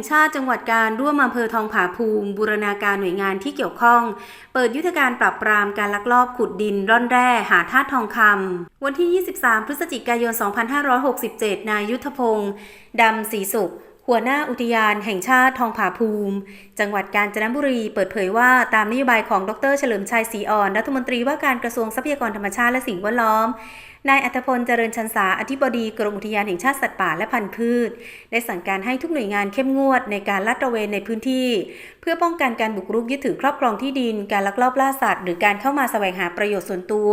แห่งชาติจังหวัดการร่วมอำเภอทองผาภูมิ บูรณาการหน่วยงานที่เกี่ยวข้อง เปิดยุทธการปราบปรามการลักลอบขุดดินร่อนแร่หาธาตุทองคำวันที่ 23 พฤศจิกายน 2567 นายยุทธพงศ์ดำศรีสุขหัวหน้าอุทยานแห่งชาติทองผาภูมิ จังหวัดกาญจนบุรีเปิดเผยว่าตามนโยบายของดรเฉลิมชัยศรีอ่อน รัฐมนตรีว่าการกระทรวงทรัพยากรธรรมชาติและสิ่งแวดล้อมนายอัธพลเจริญชันษาอธิบดีกรมอุทยานแห่งชาติสัตว์ป่าและพันธุ์พืช ได้สั่งการให้ทุกหน่วยงานเข้มงวดในการลาดตระเวนในพื้นที่ เพื่อป้องกันการบุกรุกยึดถือครอบครองที่ดิน การลักลอบล่าสัตว์หรือการเข้ามาแสวงหาประโยชน์ส่วนตัว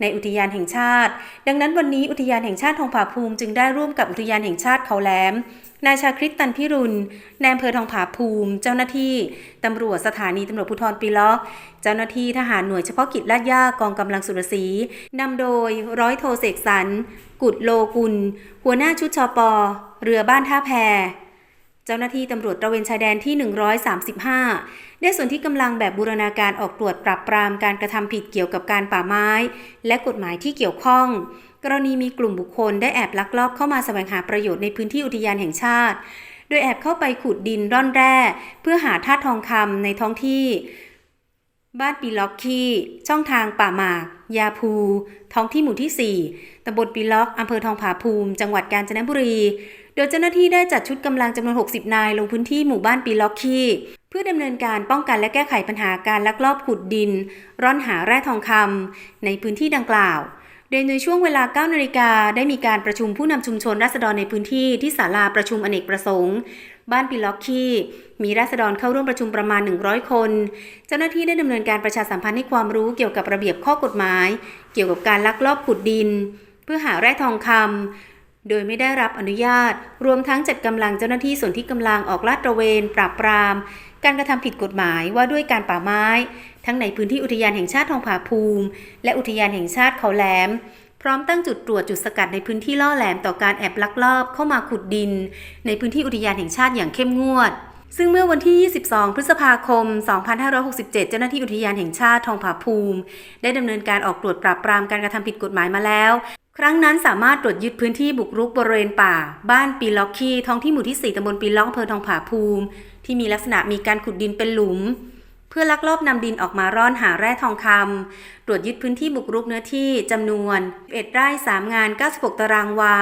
ในอุทยานแห่งชาติ ดังนั้นวันนี้อุทยานแห่งชาติทองผาภูมิจึงได้ร่วมกับอุทยานแห่งชาติเขาแหลมนายชาคริตตันพิรุณนายอำเภอทองผาภูมิ เจ้าหน้าที่ตำรวจสถานีตำรวจภูธรปีล็อก เจ้าหน้าที่ทหารหน่วยเฉพาะกิจลาดย่ากองกำลังสุรศรีนำโดยร้อยโทเสกสรรกุดโลกุล หัวหน้าชุดชปเรือบ้านท่าแพเจ้าหน้าที่ตำรวจตระเวนชายแดนที่ 135 ได้ส่วนที่กำลังแบบบูรณาการออกตรวจปรับปรามการกระทำผิดเกี่ยวกับการป่าไม้ และกฎหมายที่เกี่ยวข้อง กรณีมีกลุ่มบุคคลได้แอบลักลอบเข้ามาแสวงหาประโยชน์ในพื้นที่อุทยานแห่งชาติ โดยแอบเข้าไปขุดดินร่อนแร่ เพื่อหาธาตุทองคำในท้องที่ บ้านปีล็อกคีช่องทางป่าหมาก ยาภู ท้องที่หมู่ที่ 4ตำบลปีล็อกอำเภอทองผาภูมิ จังหวัดกาญจนบุรี โดยเจ้าหน้าที่ได้จัดชุดกำลังจำนวน 60 นายลงพื้นที่หมู่บ้านปีล็อกคีเพื่อดำเนินการป้องกันและแก้ไขปัญหาการลักลอบขุดดิน ร่อนหาแร่ทองคำในพื้นที่ดังกล่าว ดยในช่วงเวลา 9 นาฬิกาได้มีการประชุมผู้นำชุมชนราษฎรในพื้นที่ที่ศาลาประชุมอเนกประสงค์ บ้านปีล็อกคีมีราษฎรเข้าร่วมประชุมประมาณ 100 คน เจ้าหน้าที่ได้ดำเนินการประชาสัมพันธ์ให้ความรู้เกี่ยวกับระเบียบข้อกฎหมาย เกี่ยวกับการลักลอบขุดดิน เพื่อหาแร่ทองคำโดยไม่ได้รับอนุญาต รวมทั้งจัดกำลังเจ้าหน้าที่ส่วนที่กำลังออกลาดตระเวน ปราบปราม การกระทำผิดกฎหมายว่าด้วยการป่าไม้ ทั้งในพื้นที่อุทยานแห่งชาติทองผาภูมิ และอุทยานแห่งชาติเขาแหลม พร้อมตั้งจุดตรวจจุดสกัดในพื้นที่ล่อแหลมต่อการแอบลักลอบเข้ามาขุดดิน ในพื้นที่อุทยานแห่งชาติอย่างเข้มงวดซึ่งเมื่อวันที่ 22 พฤษภาคม 2567 เจ้าหน้าที่อุทยานแห่งชาติทองผาภูมิ ได้ดำเนินการออกตรวจปราบปรามการกระทำผิดกฎหมายมาแล้ว ครั้งนั้นสามารถตรวจยึดพื้นที่บุกรุกบริเวณป่า บ้านปีล็อกคีท้องที่หมู่ที่ 4ตำบลปีล็อกอำเภอทองผาภูมิ ที่มีลักษณะมีการขุดดินเป็นหลุม พื่อลักลอบนำดินออกมาร่อนหาแร่ทองคำตรวจยึดพื้นที่บุกรุกเนื้อที่จำนวน11ไร่3งาน 96 ตารางวา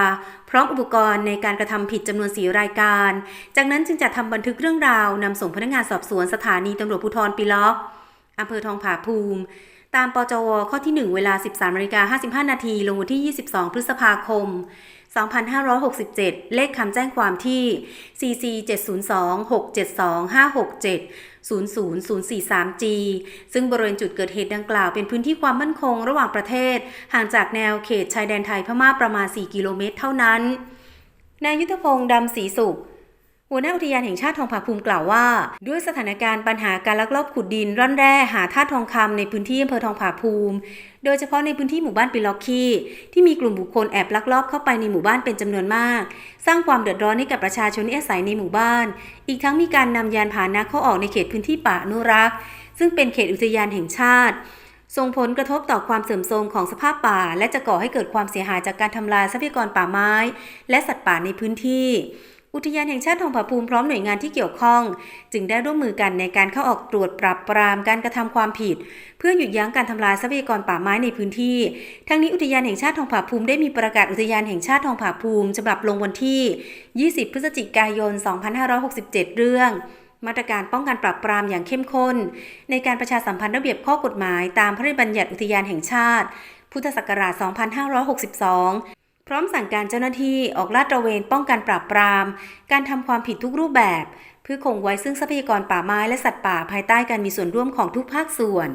พร้อมอุปกรณ์ในการกระทำผิดจำนวนสีรายการ จากนั้นจึงจัดทำบันทึกเรื่องราวนำส่งพนักงานสอบสวนสถานีตำรวจภูธรปีล็อกอำเภอทองผาภูมิ ตามปจวข้อที่ 1 เวลา 13นาฬิกา55 นาทีลงวันที่ 22 พฤษภาคม 2567 เลขคำแจ้งความที่ CC 702 672 567 00043G ซึ่งบริเวณจุดเกิดเหตุดังกล่าวเป็นพื้นที่ความมั่นคงระหว่างประเทศ ห่างจากแนวเขตชายแดนไทยพม่าประมาณ 4 กิโลเมตรเท่านั้น นายยุทธพงศ์ดำศรีสุข หัวหน้าอุทยานแห่งชาติทองผาภูมิกล่าวว่า ด้วยสถานการณ์ปัญหาการลักลอบขุดดินร่อนแร่หาธาตุทองคำในพื้นที่อำเภอทองผาภูมิ โดยเฉพาะในพื้นที่หมู่บ้านปิล็อกคีที่มีกลุ่มบุคคลแอบลักลอบเข้าไปในหมู่บ้านเป็นจำนวนมาก สร้างความเดือดร้อนให้กับประชาชนที่อาศัยในหมู่บ้าน อีกทั้งมีการนำยานพาหนะเข้าออกในเขตพื้นที่ป่าอนุรักษ์ ซึ่งเป็นเขตอุทยานแห่งชาติส่งผลกระทบต่อความเสื่อมโทรมของสภาพป่า และจะก่อให้เกิดความเสียหายจากการทำลายทรัพยากรป่าไม้ และสัตว์ป่าในพื้นที่ อุทยานแห่งชาติทองผาภูมิพร้อมหน่วยงานที่เกี่ยวข้อง จึงได้ร่วมมือกันในการเข้าออกตรวจปรับปรามการกระทำความผิด เพื่อหยุดยั้งการทำลายทรัพยากรป่าไม้ในพื้นที่ ทั้งนี้อุทยานแห่งชาติทองผาภูมิได้มีประกาศอุทยานแห่งชาติทองผาภูมิฉบับลงวันที่ 20 พฤศจิกายน 2567 เรื่องมาตรการป้องกันปราบปรามอย่างเข้มข้น ในการประชาสัมพันธ์ระเบียบข้อกฎหมายตามพระราชบัญญัติอุทยานแห่งชาติ พุทธศักราช 2562 พร้อมสั่งการเจ้าหน้าที่ออกลาดตระเวนป้องกันปราบปราม การทำความผิดทุกรูปแบบ เพื่อคงไว้ซึ่งทรัพยากรป่าไม้และสัตว์ป่าภายใต้การมีส่วนร่วมของทุกภาคส่วน